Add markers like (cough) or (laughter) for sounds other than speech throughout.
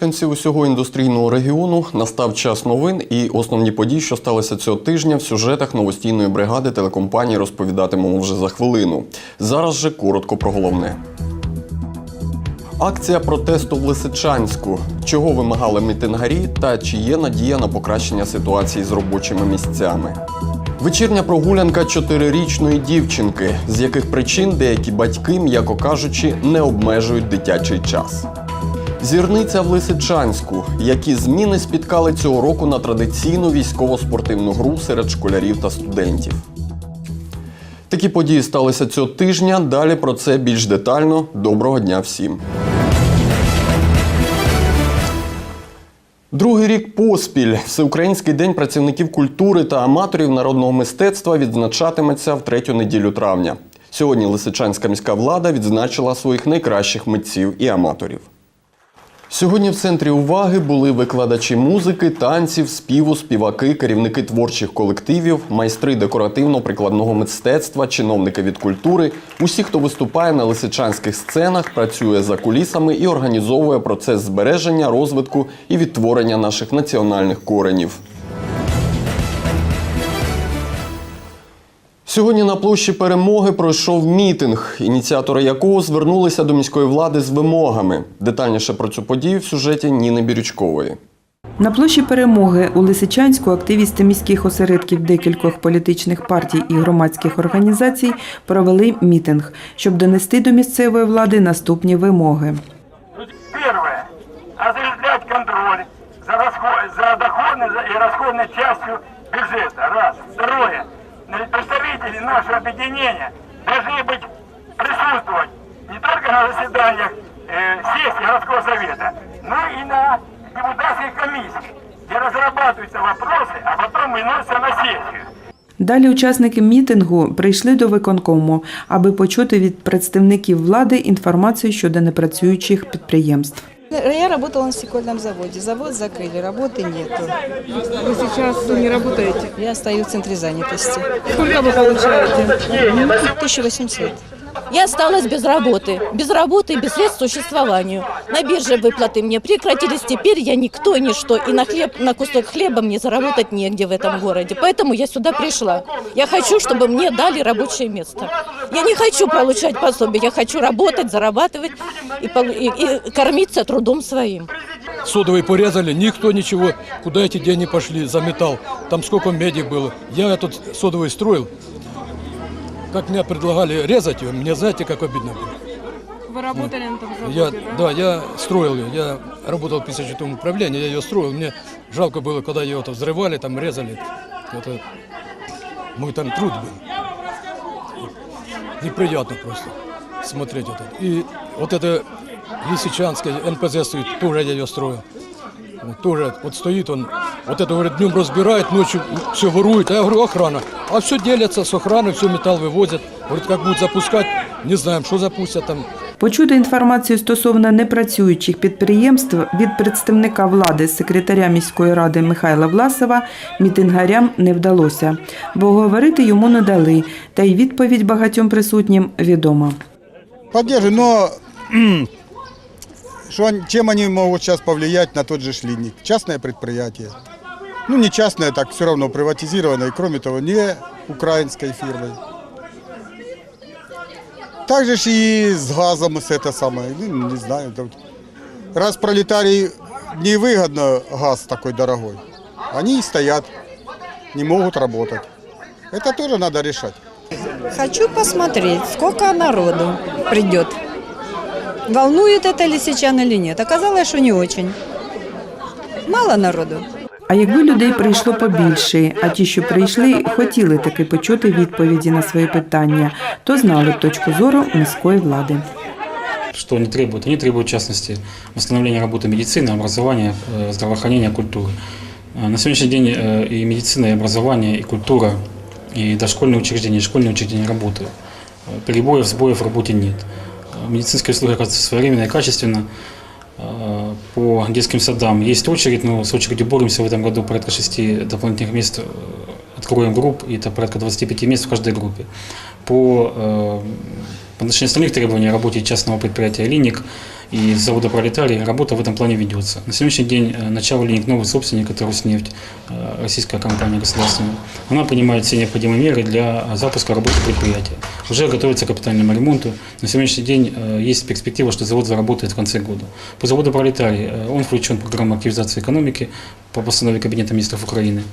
мешканців усього індустрійного регіону настав час новин і основні події, що сталися цього тижня в сюжетах новостійної бригади телекомпанії розповідатимемо вже за хвилину. Зараз же коротко про головне. Акція протесту в Лисичанську. Чого вимагали мітингарі та чи є надія на покращення ситуації з робочими місцями? Вечірня прогулянка чотирирічної дівчинки, з яких причин деякі батьки, м'яко кажучи, не обмежують дитячий час. Зірниця в Лисичанську. Які зміни спіткали цього року на традиційну військово-спортивну гру серед школярів та студентів? Такі події сталися цього тижня. Далі про це більш детально. Доброго дня всім. Другий рік поспіль Всеукраїнський день працівників культури та аматорів народного мистецтва відзначатиметься в третю неділю травня. Сьогодні Лисичанська міська влада відзначила своїх найкращих митців і аматорів. Сьогодні в центрі уваги були викладачі музики, танців, співу, співаки, керівники творчих колективів, майстри декоративно-прикладного мистецтва, чиновники від культури, усі, хто виступає на лисичанських сценах, працює за кулісами і організовує процес збереження, розвитку і відтворення наших національних коренів. Сьогодні на площі перемоги пройшов мітинг, ініціатори якого звернулися до міської влади з вимогами. Детальніше про цю подію в сюжеті Ніни Бірючкової. На площі перемоги у Лисичанську активісти міських осередків декількох політичних партій і громадських організацій провели мітинг, щоб донести до місцевої влади наступні вимоги. Первое. Осуществлять контроль за, расход, за доходной за- и расходной частью. Раз. Второе Э, Представители нашего объединения должны быть присутствовать не только на заседаниях э, сессии городского совета, но и на депутатских комиссиях, где разрабатываются вопросы, а потом выносятся на сессию. Далі учасники мітингу прийшли до виконкому, аби почути від представників влади інформацію щодо непрацюючих підприємств. Я работала на стекольном заводе. Завод закрыли, работы нету. Вы сейчас не работаете. Я стою в центре занятости. Сколько вы получаете? 1800. Я осталась без работы, без работы и без средств к существованию. На бирже выплаты мне прекратились, теперь я никто и ничто, и на, хлеб, на кусок хлеба мне заработать негде в этом городе. Поэтому я сюда пришла. Я хочу, чтобы мне дали рабочее место. Я не хочу получать пособие, я хочу работать, зарабатывать и, и- и кормиться трудом своим. Содовый порезали, никто ничего, куда эти деньги пошли, за металл. Там сколько меди было. Я этот содовый строил. Как мне предлагали резать ее, мне знаете, как обидно было. Вы работали на том Я, заводе, да? да, я строил ее, я работал в 56-м управлении, я ее строил. Мне жалко было, когда ее это взрывали, там резали. Это мой там труд был. Неприятно просто смотреть это. И вот это Лисичанское НПЗ стоит, тоже я ее строил. Вот тоже вот стоит он, вот это, говорит, днем разбирает, ночью все ворует. А я говорю, охрана. А все делятся с охраной, все металл вывозят. Говорит, как будут запускать, не знаем, что запустят там. Почути інформацію стосовно непрацюючих підприємств від представника влади секретаря міської ради Михайла Власова мітингарям не вдалося, бо говорити йому не дали, та й відповідь багатьом присутнім відома. Поддерживаю, но (clears throat) что, чем они могут сейчас повлиять на тот же шлинник? Частное предприятие. Ну, не частное, так все равно приватизированное, и кроме того, не украинской фирмой. Также ж и с газом с это самое, ну, не знаю. там. Раз пролетарий невыгодно газ такой дорогой, они и стоят, не могут работать. Это тоже надо решать. Хочу посмотреть, сколько народу придет. Волнует это лисичан или нет? Оказалось, что не очень. Мало народу. А якби людей прийшло побільше, а ті, що прийшли, хотіли таки почути відповіді на свої питання, то знали б точку зору міської влади. Что они требуют? Они требуют, в частности, восстановления работы медицины, образования, э, здравоохранения, культуры. Э, На сегодняшний день э, и медицина, и образование, и культура, и дошкольные учреждения, и школьные учреждения работают. Э, Перебоев, сбоев в работе нет. Э, Медицинские услуги оказываются своевременно и качественно. Э, По детским садам есть очередь, но с очередью боремся в этом году. Порядка шести дополнительных мест э, откроем групп, и это порядка 25 мест в каждой группе. По, э, по отношению остальных требований о работе частного предприятия «Линик» и завода «Пролетарий», работа в этом плане ведется. На сегодняшний день э, начало линик новый собственник, это «Роснефть», э, российская компания государственная. Она принимает все необходимые меры для запуска работы предприятия. Уже готовится к капитальному ремонту. На сегодняшний день э, есть перспектива, что завод заработает в конце года. По заводу «Пролетарий» э, он включен в программу активизации экономики по постанове Кабинета министров Украины.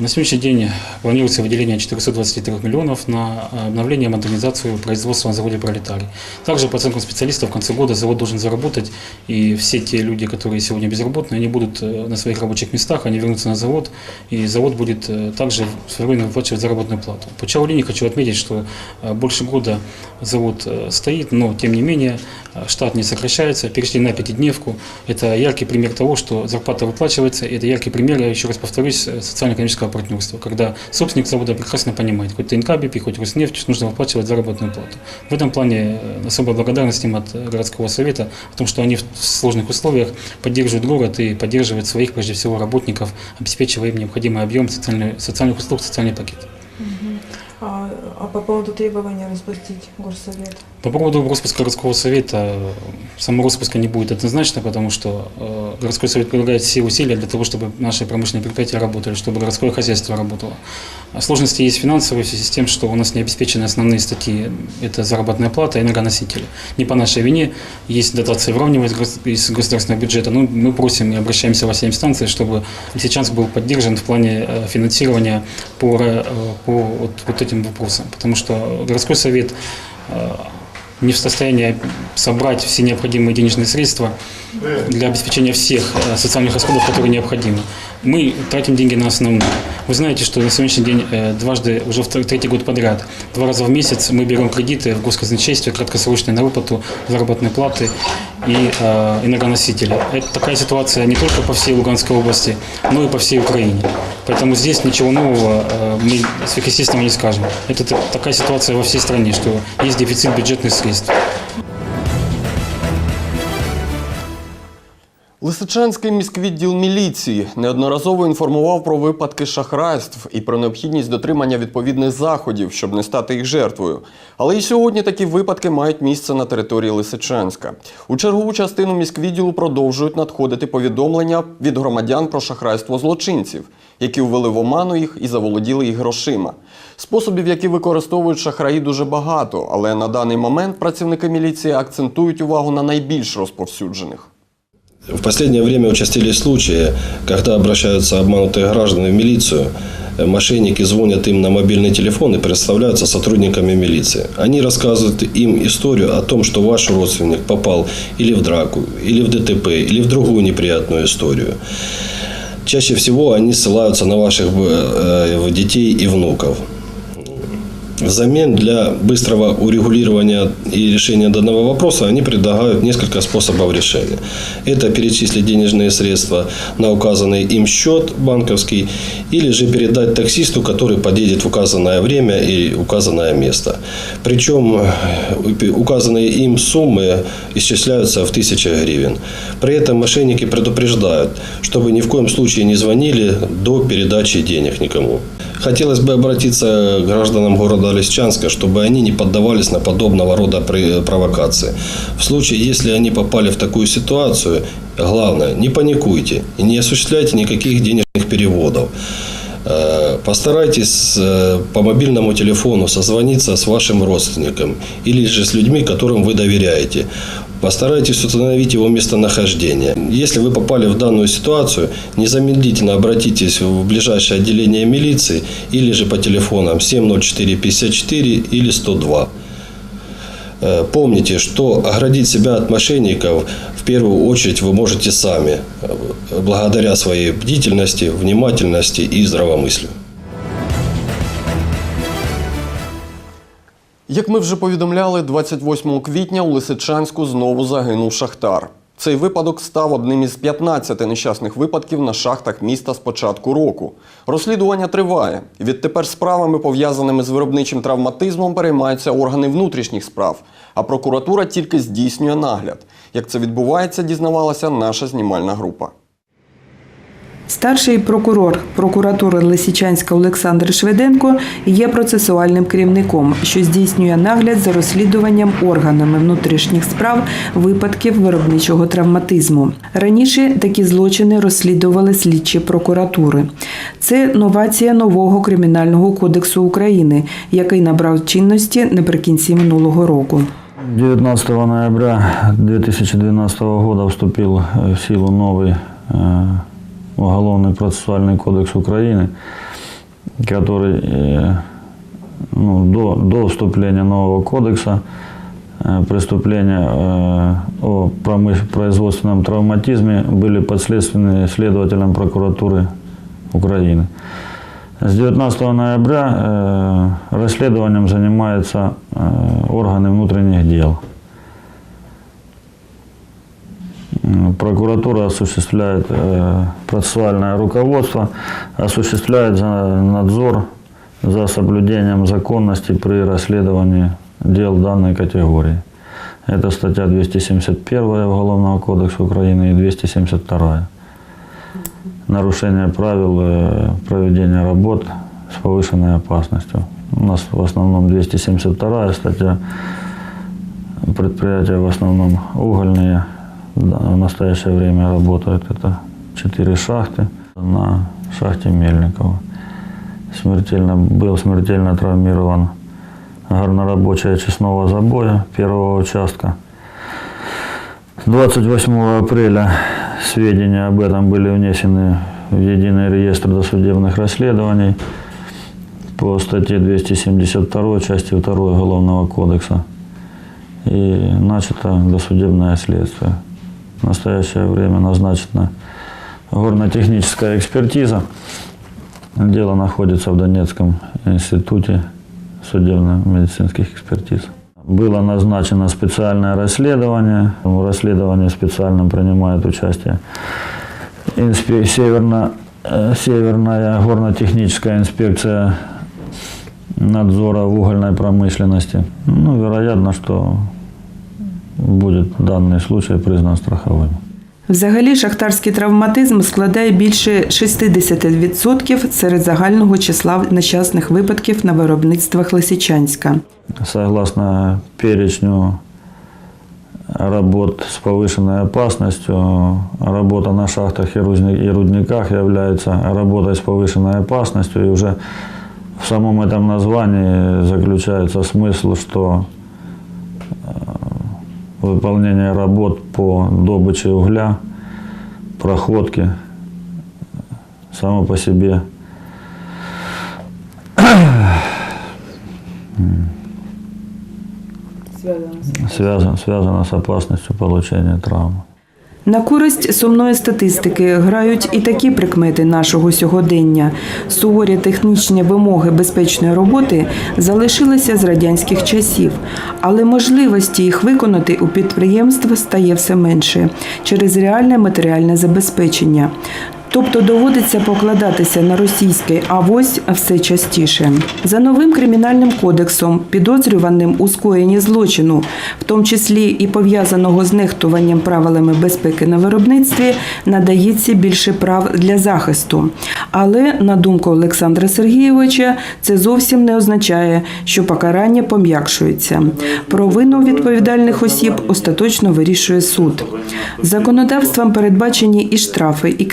На сегодняшний день планируется выделение 423 миллионов на обновление и модернизацию производства на заводе «Пролетарий». Также, по оценкам специалистов, в конце года завод должен заработать, и все те люди, которые сегодня безработные, они будут э, на своих рабочих местах, они вернутся на завод, и завод будет э, также своевременно выплачивать заработную плату. По Чаолине хочу отметить, что э, больше года завод стоит, но, тем не менее, штат не сокращается, перешли на пятидневку. Это яркий пример того, что зарплата выплачивается, это яркий пример, я еще раз повторюсь, э, социально-экономического партнерства, когда собственник завода прекрасно понимает, хоть ТНК БП, хоть Роснефть, что нужно выплачивать заработную плату. В этом плане э, особая благодарность им от э, городского совета о том, что они в сложных условиях поддерживают город и поддерживают своих, прежде всего, работников, обеспечивая им необходимый объем социальной- социальных услуг, социальный пакет. А, а по поводу требования распустить горсовет? По поводу распуска городского совета, самого распуска не будет однозначно, потому что э, городской совет прилагает все усилия для того, чтобы наши промышленные предприятия работали, чтобы городское хозяйство работало. А Сложности есть финансовые в связи с тем, что у нас не обеспечены основные статьи. Это заработная плата и энергоносители. Не по нашей вине. Есть дотации выравнивать гос- из государственного бюджета. Но мы просим и обращаемся во все инстанции, чтобы Лисичанск был поддержан в плане э, финансирования по, э, по вот, вот этим вопросам. Потому что городской совет не в состоянии собрать все необходимые денежные средства для обеспечения всех э, социальных расходов, которые необходимы. Мы тратим деньги на основные. Вы знаете, что на сегодняшний день э, дважды, уже в тр- третий год подряд, два раза в месяц мы берем кредиты в госказначействе, краткосрочные на выплату заработной платы и э, энергоносители. Это такая ситуация не только по всей Луганской области, но и по всей Украине. Поэтому здесь ничего нового э, мы сверхъестественного не скажем. Это та- такая ситуация во всей стране, что есть дефицит бюджетных средств. Лисичанський міськвідділ міліції неодноразово інформував про випадки шахрайств і про необхідність дотримання відповідних заходів, щоб не стати їх жертвою. Але і сьогодні такі випадки мають місце на території Лисичанська. У чергову частину міськвідділу продовжують надходити повідомлення від громадян про шахрайство злочинців, які ввели в оману їх і заволоділи їх грошима. Способів, які використовують шахраї, дуже багато, але на даний момент працівники міліції акцентують увагу на найбільш розповсюджених. В последнее время участились случаи, когда обращаются обманутые граждане в милицию, мошенники звонят им на мобильный телефон и представляются сотрудниками милиции. Они рассказывают им историю о том, что ваш родственник попал или в драку, или в ДТП, или в другую неприятную историю. Чаще всего они ссылаются на ваших э, детей и внуков. Взамен для быстрого урегулирования и решения данного вопроса они предлагают несколько способов решения. Это перечислить денежные средства на указанный им счет банковский или же передать таксисту, который подъедет в указанное время и указанное место. Причем э, указанные им суммы исчисляются в тысячах гривен. При этом мошенники предупреждают, чтобы ни в коем случае не звонили до передачи денег никому. Хотелось бы обратиться к гражданам города Лисчанска, чтобы они не поддавались на подобного рода при- провокации. В случае, если они попали в такую ситуацию, главное, не паникуйте и не осуществляйте никаких денежных переводов. Э, Постарайтесь э, по мобильному телефону созвониться с вашим родственником или же с людьми, которым вы доверяете. Постарайтесь установить его местонахождение. Если вы попали в данную ситуацию, незамедлительно обратитесь в ближайшее отделение милиции или же по телефонам 70454 или 102. Э, Помните, что оградить себя от мошенников в первую очередь вы можете сами, э, благодаря своей бдительности, внимательности и здравомыслию. Як ми вже повідомляли, 28 квітня у Лисичанську знову загинув шахтар. Цей випадок став одним із 15 нещасних випадків на шахтах міста з початку року. Розслідування триває. Відтепер справами, пов'язаними з виробничим травматизмом, переймаються органи внутрішніх справ, а прокуратура тільки здійснює нагляд. Як це відбувається, дізнавалася наша знімальна група. Старший прокурор прокуратури Лисичанська Олександр Шведенко є процесуальним керівником, що здійснює нагляд за розслідуванням органами внутрішніх справ випадків виробничого травматизму. Раніше такі злочини розслідували слідчі прокуратури. Це новація нового кримінального кодексу України, який набрав чинності наприкінці минулого року. 19 ноября 2012 года вступил э, в силу новый э, Уголовный процессуальный кодекс Украины, который э, ну, до, до вступления нового кодекса э, преступления э, о промыш- производственном травматизме были подследственны следователям прокуратуры Украины. С 19 ноября э, расследованием занимаются э, органы внутренних дел. Прокуратура осуществляет э, процессуальное руководство, осуществляет надзор за соблюдением законности при расследовании дел данной категории. Это статья 271 Уголовного кодекса Украины и 272 нарушение правил э, проведения работ с повышенной опасностью. У нас в основном 272 статья. Предприятия в основном угольные. В настоящее время работают это четыре шахты. На шахте Мельникова смертельно, был смертельно травмирован горнорабочая честного забоя первого участка. 28 апреля сведения об этом были внесены в единый реестр досудебных расследований по статье 272 части 2 Уголовного кодекса. И начато досудебное следствие. В настоящее время назначена горно-техническая экспертиза. Дело находится в Донецком институте судебно-медицинских экспертиз. Было назначено специальное расследование. В расследовании специальном принимает участие Северно, э, Северная горно-техническая инспекция надзора в угольной промышленности. Ну, вероятно, что будет данный случай признан страховым. Взагалі, шахтарський травматизм складає більше 60% серед загального числа нещасних випадків на виробництвах Лисичанська. Согласно перечню работ с повышенной опасностью, работа на шахтах и рудни- и рудниках является работой с повышенной опасностью. И уже в самом этом названии заключается смысл, что э, выполнение работ по добыче угля, проходке само по себе связано, связано с опасностью получения травмы. На користь сумної статистики грають і такі прикмети нашого сьогодення. Суворі технічні вимоги безпечної роботи залишилися з радянських часів, але можливості їх виконати у підприємств стає все менше через реальне матеріальне забезпечення. Тобто доводиться покладатися на російське авось все частіше. За новим кримінальним кодексом, підозрюваним у скоєнні злочину, в тому числі і пов'язаного з нехтуванням правилами безпеки на виробництві, надається більше прав для захисту. Але, на думку Олександра Сергійовича, це зовсім не означає, що покарання пом'якшується. Провину відповідальних осіб остаточно вирішує суд. Законодавством передбачені і штрафи, і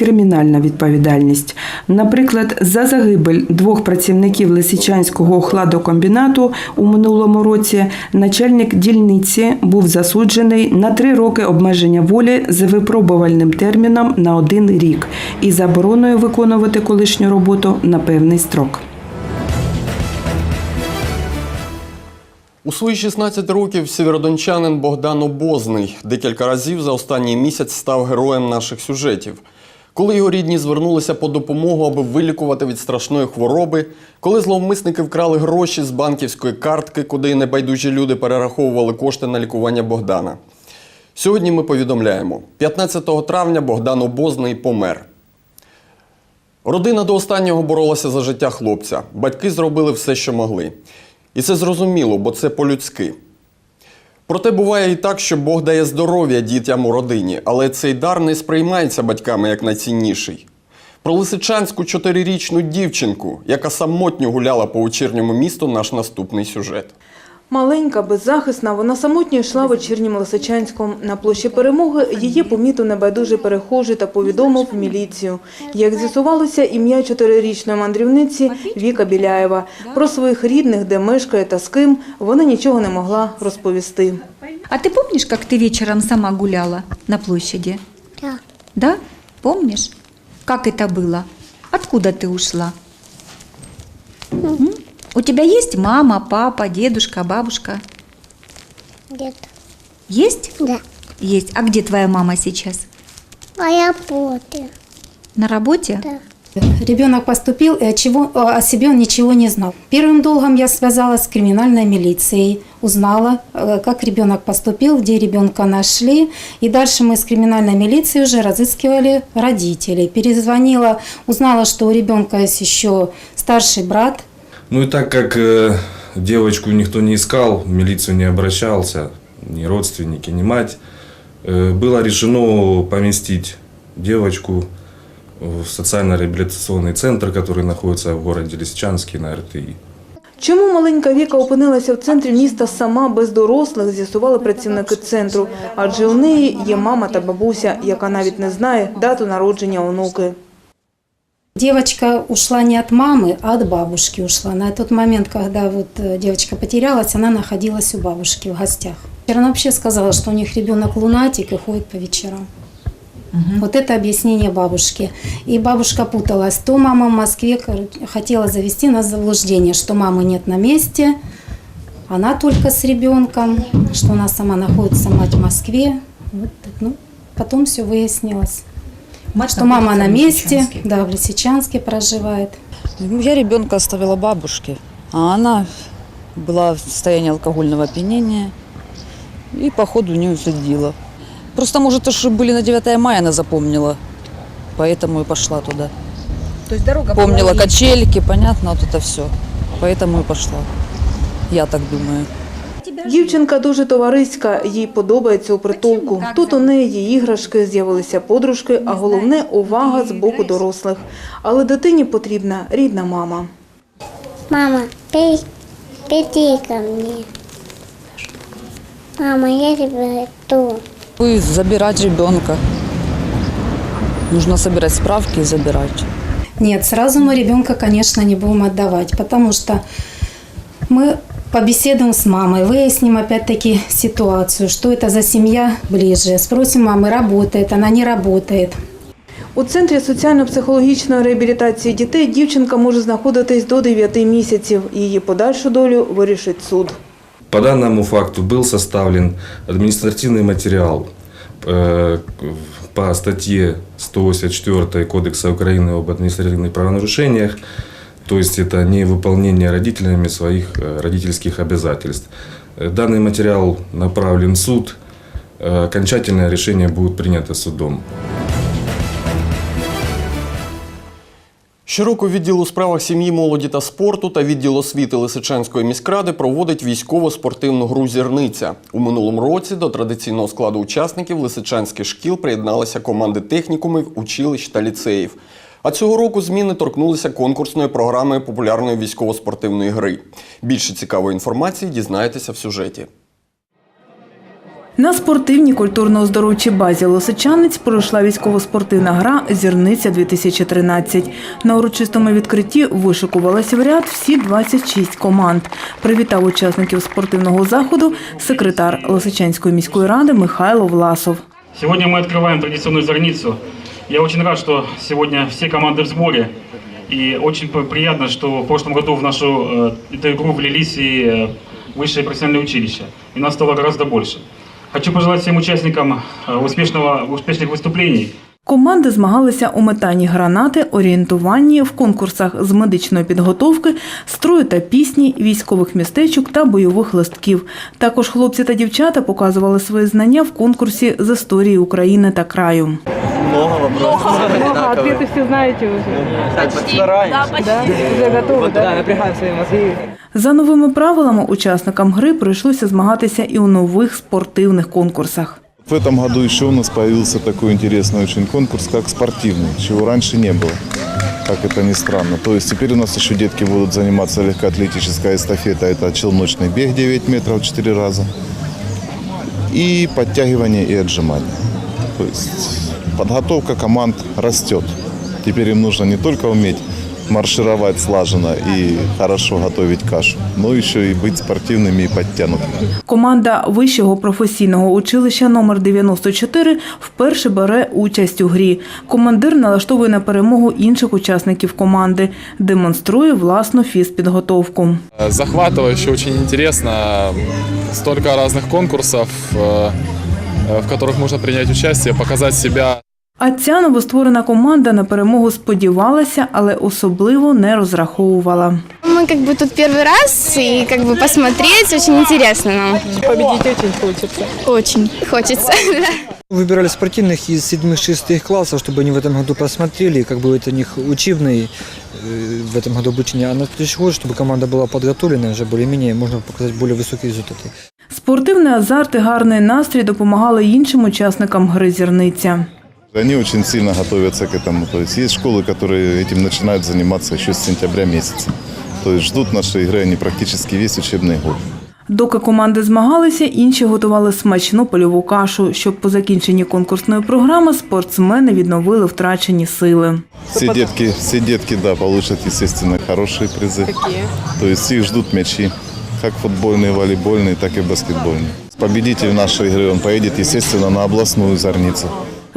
кримінальна відповідальність. Наприклад, за загибель двох працівників Лисичанського хладокомбінату у минулому році начальник дільниці був засуджений на три роки обмеження волі з випробувальним терміном на один рік і забороною виконувати колишню роботу на певний строк. У свої 16 років сєвєродончанин Богдан Обозний декілька разів за останній місяць став героєм наших сюжетів. Коли його рідні звернулися по допомогу, аби вилікувати від страшної хвороби, коли зловмисники вкрали гроші з банківської картки, куди небайдужі люди перераховували кошти на лікування Богдана. Сьогодні ми повідомляємо: 15 травня Богдан Обозний помер. Родина до останнього боролася за життя хлопця. Батьки зробили все, що могли. І це зрозуміло, бо це по-людськи. Проте буває і так, що Бог дає здоров'я дітям у родині, але цей дар не сприймається батьками як найцінніший. Про лисичанську чотирирічну дівчинку, яка самотньо гуляла по вечірньому місту, наш наступний сюжет. Маленька, беззахисна, вона самотньо йшла вечірнім Лисичанськом. На площі перемоги її помітив небайдужий перехожий та повідомив в міліцію. Як з'ясувалося, ім'я чотирирічної мандрівниці Віка Біляєва. Про своїх рідних, де мешкає та з ким, вона нічого не могла розповісти. А ты помнишь, как ты вечером сама гуляла на площади? Да. Да? Помнишь? Как это было? Откуда ты ушла? Тебя есть мама, папа, дедушка, бабушка? Где-то. Есть? Да. Есть. А где твоя мама сейчас? А я работаю. На работе? Да. Ребенок поступил, и от чего, о себе он ничего не знал. Первым долгом я связалась с криминальной милицией, узнала, э, как ребенок поступил, где ребенка нашли. И дальше мы с криминальной милицией уже разыскивали родителей. Перезвонила, узнала, что у ребенка есть еще старший брат. Ну и так как э, девочку никто не искал, в милицию не обращался, ни родственники, ни мать, э, было решено поместить девочку в социально-реабилитационный центр, который находится в городе Лисичанске на РТИ. Чому маленька Віка опинилася в центрі міста сама без дорослих, з'ясували працівники центру. Адже у неї є мама та бабуся, яка навіть не знає дату народження онуки. Девочка ушла не от мамы, а от бабушки ушла. На тот момент, когда вот э, девочка потерялась, она находилась у бабушки в гостях. Она вообще сказала, что у них ребенок лунатик и ходит по вечерам. Вот это объяснение бабушки. И бабушка путалась. То мама в Москве хотела завести нас в заблуждение, что мамы нет на месте, она только с ребенком, что она сама находится, мать в Москве. Вот, ну, потом все выяснилось. Что мама на месте, да, в Лисичанске проживает. Ну, Я ребенка оставила бабушке, а она была в состоянии алкогольного опьянения и по ходу не уследила. Просто, может, то, что были на 9 мая, она запомнила, поэтому и пошла туда. То есть дорога Помнила качельки, понятно, вот это все. Поэтому и пошла. Я так думаю. Дівчинка дуже товариська, їй подобається у притулку. Тут у неї є іграшки, з'явилися подружки, а головне – увага з боку дорослих. Але дитині потрібна рідна мама. Мама, ты, приди ко мне. Мама, я тебя жду. И забирать ребенка. Нужно собирать справки и забирать. Нет, сразу мы ребенка, конечно, не будем отдавать, потому что мы побеседуем с мамой, выясним опять-таки ситуацию, что это за семья ближе. Спросим мамы, работает, она не работает. У Центрі соціально-психологічної реабілітації дітей дівчинка може знаходитись до 9 місяців. Її подальшу долю вирішить суд. По данному факту был составлен административный материал э, по статье 184 Кодекса Украины об административных правонарушениях, то есть это невыполнение родителями своих э, родительских обязательств. Э, Данный материал направлен в суд, Э, окончательное решение будет принято судом. Щороку відділ у справах сім'ї, молоді та спорту та відділ освіти Лисичанської міськради проводить військово-спортивну гру «Зірниця». У минулому році до традиційного складу учасників лисичанських шкіл приєдналися команди технікумів, училищ та ліцеїв. А цього року зміни торкнулися конкурсної програми популярної військово-спортивної гри. Більше цікавої інформації дізнаєтеся в сюжеті. На спортивній культурно-оздоровчій базі Лосичанець пройшла військово-спортивна гра «Зірниця-2013». На урочистому відкритті вишикувалися в ряд всі 26 команд. Привітав учасників спортивного заходу секретар Лосичанської міської ради Михайло Власов. Сегодня мы открываем традиционную зорницу. Я очень рад, что сегодня все команды в сборе. И очень п- приятно, что в прошлом году в нашу э, эту игру влились и э, высшие профессиональные училища. И нас стало гораздо больше. Хочу пожелать всем участникам э, успешного, успешных выступлений. Команди змагалися у метанні гранати, орієнтуванні в конкурсах з медичної підготовки, строю та пісні, військових містечок та бойових листків. Також хлопці та дівчата показували свої знання в конкурсі з історії України та краю. Много вопросов. Много, ответы все знаете уже. Так, постараемся. Да? Уже готовы, Да, напрягаем свои мозги. За новими правилами учасникам гри прийшлося змагатися і у нових спортивних конкурсах. В этом году еще у нас появился такой интересный очень конкурс, как спортивный, чего раньше не было, как это ни странно. То есть теперь у нас еще детки будут заниматься легкоатлетическая эстафета, это челночный бег 9 метров 4 раза, и подтягивание и отжимание. То есть подготовка команд растет. Теперь им нужно не только уметь маршировать слаженно и хорошо готовить кашу, но еще и быть спортивными и подтянутыми. Команда Вищого професійного училища номер 94 вперше бере участь у грі. Командир налаштовує на перемогу інших учасників команди, демонструє власну фізпідготовку. Захватывающе, очень интересно. Столько разных конкурсов, э, э, в которых можно принять участие, показать себя. А ця новостворена команда на перемогу сподівалася, але особливо не розраховувала. Мы как бы тут первый раз, и как бы посмотреть очень интересно нам. Победить очень хочется. Очень хочется. (laughs) Выбирали спортивных из седьмых-шестых классов, чтобы они в этом году посмотрели, как бы это у них учебный э, в этом году обучение, а на следующий год, чтобы команда была подготовлена, уже более-менее можно показать более высокие результаты. Спортивний азарт і гарний настрій допомагали іншим учасникам гри зірниця. Они очень сильно готовятся к этому. То есть есть школы, которые этим начинают заниматься еще с сентября месяца. То есть ждут нашей игры они практически весь учебный год. Доки команди змагалися, інші готували смачну польову кашу, щоб по закінченні конкурсної програми спортсмени відновили втрачені сили. Все детки, все детки, да, получат, естественно, хорошие призы. То есть их ждут мячи, как футбольные, волейбольные, так и баскетбольные. Победитель нашей игры, он поедет, естественно, на областную зорницу.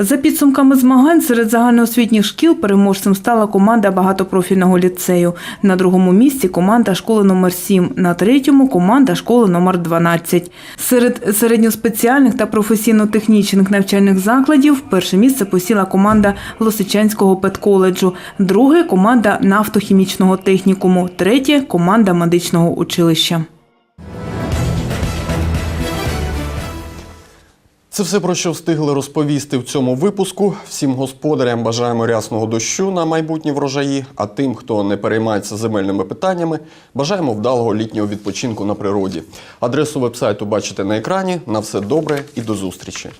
За підсумками змагань серед загальноосвітніх шкіл переможцем стала команда багатопрофільного ліцею. На другому місці команда школи номер 7 на третьому команда школи номер 12. Серед середньоспеціальних та професійно-технічних навчальних закладів перше місце посіла команда Лосичанського педколеджу, друге команда нафтохімічного технікуму, третє команда медичного училища. Це все про що встигли розповісти в цьому випуску. Всім господарям бажаємо рясного дощу на майбутні врожаї. А тим, хто не переймається земельними питаннями, бажаємо вдалого літнього відпочинку на природі. Адресу вебсайту бачите на екрані. На все добре і до зустрічі.